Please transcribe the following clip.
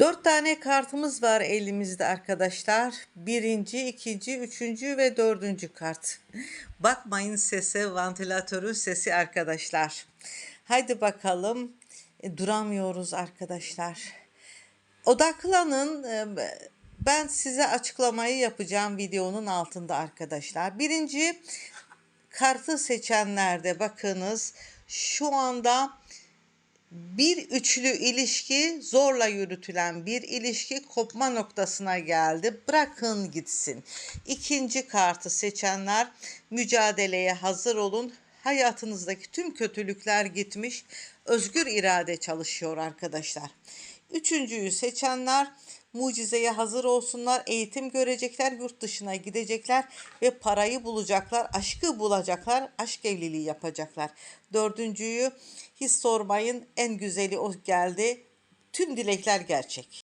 Dört tane kartımız var elimizde arkadaşlar. Birinci, ikinci, üçüncü ve dördüncü kart. Bakmayın sese, vantilatörün sesi arkadaşlar. Haydi bakalım. E, duramıyoruz arkadaşlar. Odaklanın. E, Ben size açıklamayı yapacağım videonun altında arkadaşlar. Birinci kartı seçenlerde bakınız şu anda bir üçlü ilişki zorla yürütülen bir ilişki kopma noktasına geldi. Bırakın gitsin. İkinci kartı seçenler mücadeleye hazır olun. Hayatınızdaki tüm kötülükler gitmiş. Özgür irade çalışıyor arkadaşlar. Üçüncüyü seçenler mucizeye hazır olsunlar. Eğitim görecekler, yurt dışına gidecekler ve parayı bulacaklar, aşkı bulacaklar, aşk evliliği yapacaklar. Dördüncüyü hiç sormayın en güzeli o geldi. Tüm dilekler gerçek.